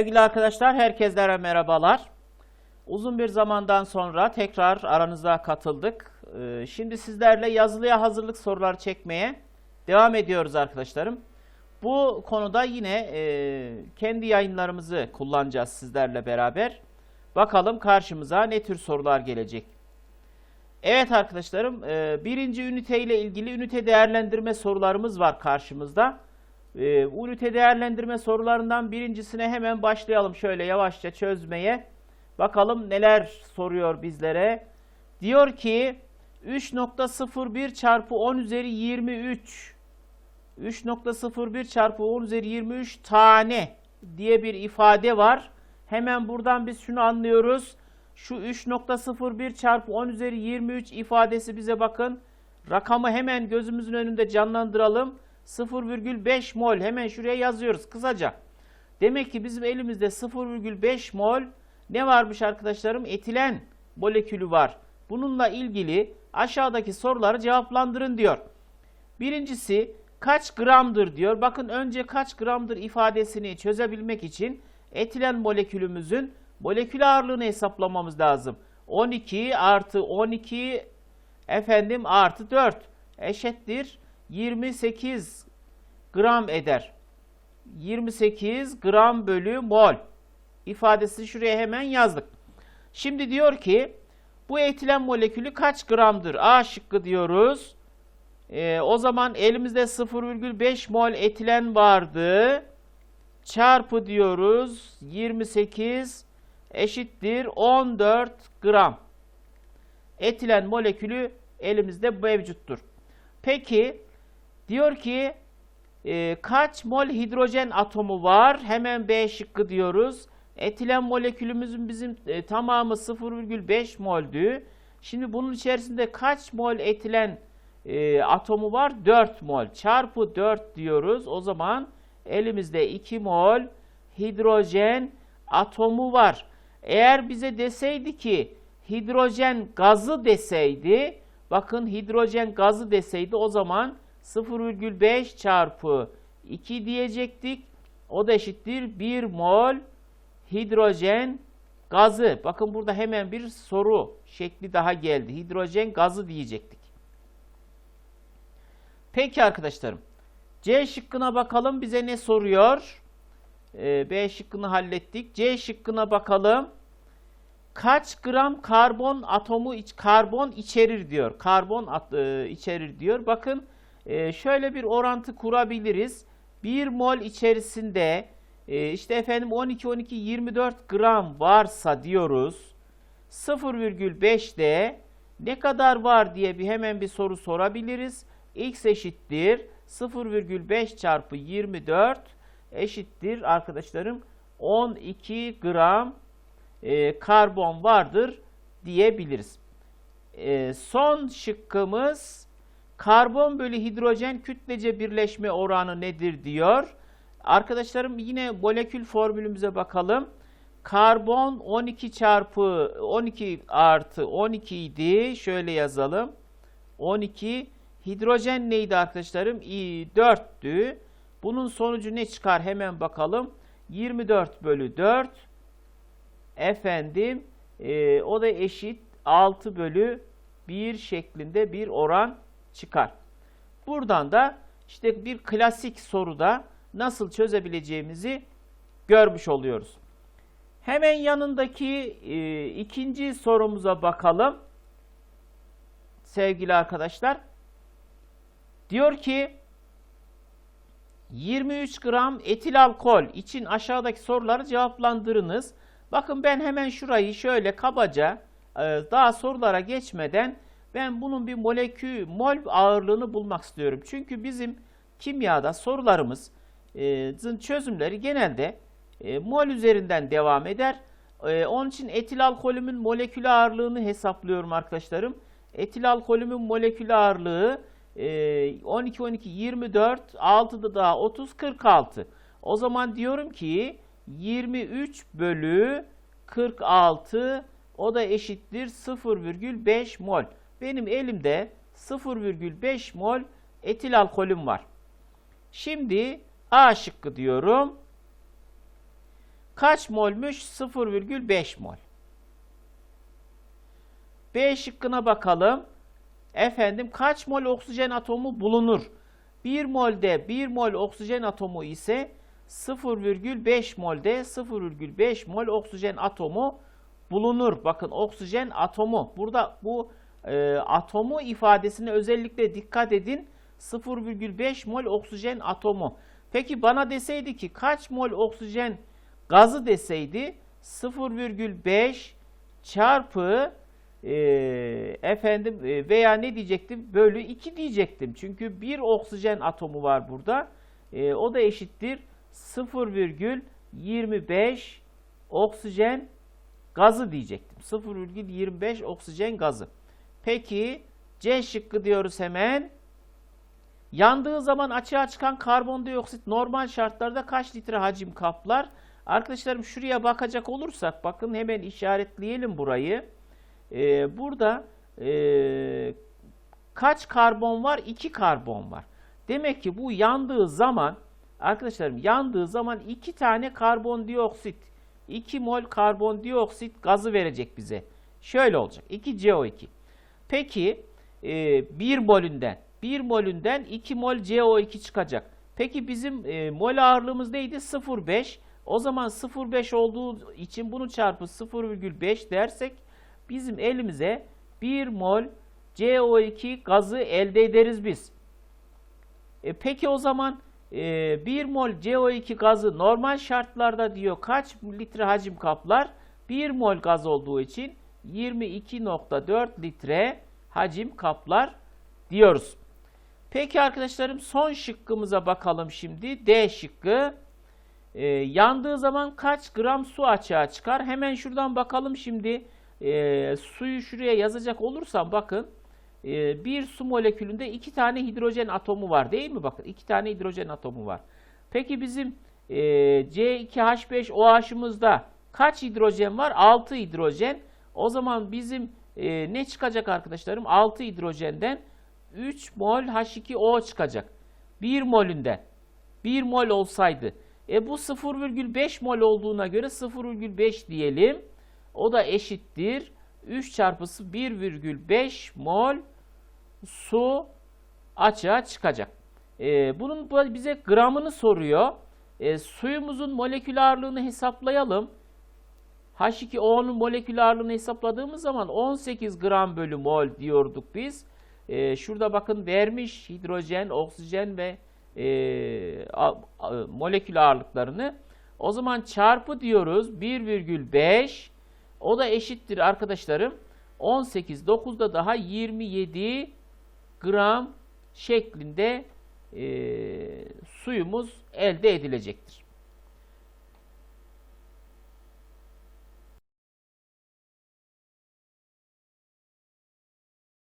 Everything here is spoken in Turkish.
Sevgili arkadaşlar, herkeslere merhabalar. Uzun bir zamandan sonra tekrar aranıza katıldık. Ee, Şimdi sizlerle yazılıya hazırlık soruları çekmeye devam ediyoruz arkadaşlarım. Bu konuda yine e, kendi yayınlarımızı kullanacağız sizlerle beraber. Bakalım karşımıza ne tür sorular gelecek. Evet arkadaşlarım, e, birinci ünite ile ilgili ünite değerlendirme sorularımız var karşımızda. E, bu ünite değerlendirme sorularından birincisine hemen başlayalım şöyle yavaşça çözmeye. Bakalım neler soruyor bizlere. Diyor ki 3.01 çarpı 10 üzeri 23 3.01 çarpı 10 üzeri 23 tane diye bir ifade var. Hemen buradan biz şunu anlıyoruz. Şu 3.01 çarpı 10 üzeri 23 ifadesi bize bakın. Rakamı hemen gözümüzün önünde canlandıralım. 0,5 mol hemen şuraya yazıyoruz kısaca. Demek ki bizim elimizde 0,5 mol ne varmış arkadaşlarım? Etilen molekülü var. Bununla ilgili aşağıdaki soruları cevaplandırın diyor. Birincisi kaç gramdır diyor. Bakın önce kaç gramdır ifadesini çözebilmek için etilen molekülümüzün molekül ağırlığını hesaplamamız lazım. 12 artı 12 efendim artı 4 eşittir 28 gram eder. 28 gram bölü mol ifadesini şuraya hemen yazdık. Şimdi diyor ki bu etilen molekülü kaç gramdır? A şıkkı diyoruz. Ee, o zaman elimizde 0,5 mol etilen vardı. Çarpı diyoruz. 28 eşittir 14 gram. Etilen molekülü elimizde mevcuttur. Peki diyor ki e, kaç mol hidrojen atomu var? Hemen B şıkkı diyoruz. Etilen molekülümüzün bizim e, tamamı 0,5 moldü. Şimdi bunun içerisinde kaç mol etilen e, atomu var? 4 mol. Çarpı 4 diyoruz. O zaman elimizde 2 mol hidrojen atomu var. Eğer bize deseydi ki hidrojen gazı deseydi, bakın hidrojen gazı deseydi o zaman 0,5 çarpı 2 diyecektik. O da eşittir 1 mol hidrojen gazı. Bakın burada hemen bir soru şekli daha geldi. Hidrojen gazı diyecektik. Peki arkadaşlarım. C şıkkına bakalım bize ne soruyor? Ee, B şıkkını hallettik. C şıkkına bakalım. Kaç gram karbon atomu iç, karbon içerir diyor. Karbon at, e, içerir diyor. Bakın e, şöyle bir orantı kurabiliriz. 1 mol içerisinde e, işte efendim 12 12 24 gram varsa diyoruz. 0,5'de ne kadar var diye bir hemen bir soru sorabiliriz. X eşittir 0,5 çarpı 24 eşittir arkadaşlarım 12 gram e, karbon vardır diyebiliriz. E, son şıkkımız karbon bölü hidrojen kütlece birleşme oranı nedir diyor. Arkadaşlarım yine molekül formülümüze bakalım. Karbon 12 çarpı 12 artı 12 idi. Şöyle yazalım. 12 hidrojen neydi arkadaşlarım? 4'tü. Bunun sonucu ne çıkar hemen bakalım. 24 bölü 4 efendim e, o da eşit 6 bölü 1 şeklinde bir oran çıkar. Buradan da işte bir klasik soruda nasıl çözebileceğimizi görmüş oluyoruz. Hemen yanındaki e, ikinci sorumuza bakalım. Sevgili arkadaşlar. Diyor ki 23 gram etil alkol için aşağıdaki soruları cevaplandırınız. Bakın ben hemen şurayı şöyle kabaca e, daha sorulara geçmeden ben bunun bir molekül mol ağırlığını bulmak istiyorum. Çünkü bizim kimyada sorularımızın çözümleri genelde e, mol üzerinden devam eder. E, onun için etil alkolümün molekül ağırlığını hesaplıyorum arkadaşlarım. Etil alkolümün molekül ağırlığı 12 12 24 6'da daha 30 46. O zaman diyorum ki 23 bölü 46 o da eşittir 0,5 mol. Benim elimde 0,5 mol etil alkolüm var. Şimdi A şıkkı diyorum. Kaç molmüş? 0,5 mol. B şıkkına bakalım. Efendim kaç mol oksijen atomu bulunur? 1 molde 1 mol oksijen atomu ise 0,5 molde 0,5 mol oksijen atomu bulunur. Bakın oksijen atomu. Burada bu e, atomu ifadesine özellikle dikkat edin. 0,5 mol oksijen atomu. Peki bana deseydi ki kaç mol oksijen gazı deseydi 0,5 çarpı e, efendim e, veya ne diyecektim? Bölü 2 diyecektim. Çünkü bir oksijen atomu var burada. E, o da eşittir 0,25 oksijen gazı diyecektim. 0,25 oksijen gazı. Peki C şıkkı diyoruz hemen. Yandığı zaman açığa çıkan karbondioksit normal şartlarda kaç litre hacim kaplar? Arkadaşlarım şuraya bakacak olursak bakın hemen işaretleyelim burayı. Ee, burada ee, kaç karbon var? 2 karbon var. Demek ki bu yandığı zaman arkadaşlarım yandığı zaman 2 tane karbondioksit 2 mol karbondioksit gazı verecek bize. Şöyle olacak. 2 CO2. Peki e, 1 molünden 1 molünden 2 mol CO2 çıkacak. Peki bizim e, mol ağırlığımız neydi? 0,5. O zaman 0,5 olduğu için bunu çarpı 0,5 dersek bizim elimize 1 mol CO2 gazı elde ederiz biz. E, peki o zaman e, 1 mol CO2 gazı normal şartlarda diyor kaç litre hacim kaplar? 1 mol gaz olduğu için 22.4 litre hacim kaplar diyoruz. Peki arkadaşlarım son şıkkımıza bakalım şimdi. D şıkkı. Ee, yandığı zaman kaç gram su açığa çıkar? Hemen şuradan bakalım şimdi. Ee, suyu şuraya yazacak olursam bakın. E, bir su molekülünde iki tane hidrojen atomu var değil mi? Bakın iki tane hidrojen atomu var. Peki bizim e, C2H5OH'ımızda kaç hidrojen var? 6 hidrojen. O zaman bizim e, ne çıkacak arkadaşlarım? 6 hidrojenden 3 mol H2O çıkacak. 1 molünden. 1 mol olsaydı. E bu 0,5 mol olduğuna göre 0,5 diyelim. O da eşittir. 3 çarpısı 1,5 mol su açığa çıkacak. E, bunun bize gramını soruyor. E, suyumuzun molekül ağırlığını hesaplayalım. H2O'nun molekül ağırlığını hesapladığımız zaman 18 gram bölü mol diyorduk biz. Ee, şurada bakın vermiş hidrojen, oksijen ve e, a, a, molekül ağırlıklarını. O zaman çarpı diyoruz 1,5 o da eşittir arkadaşlarım 18 9'da daha 27 gram şeklinde e, suyumuz elde edilecektir.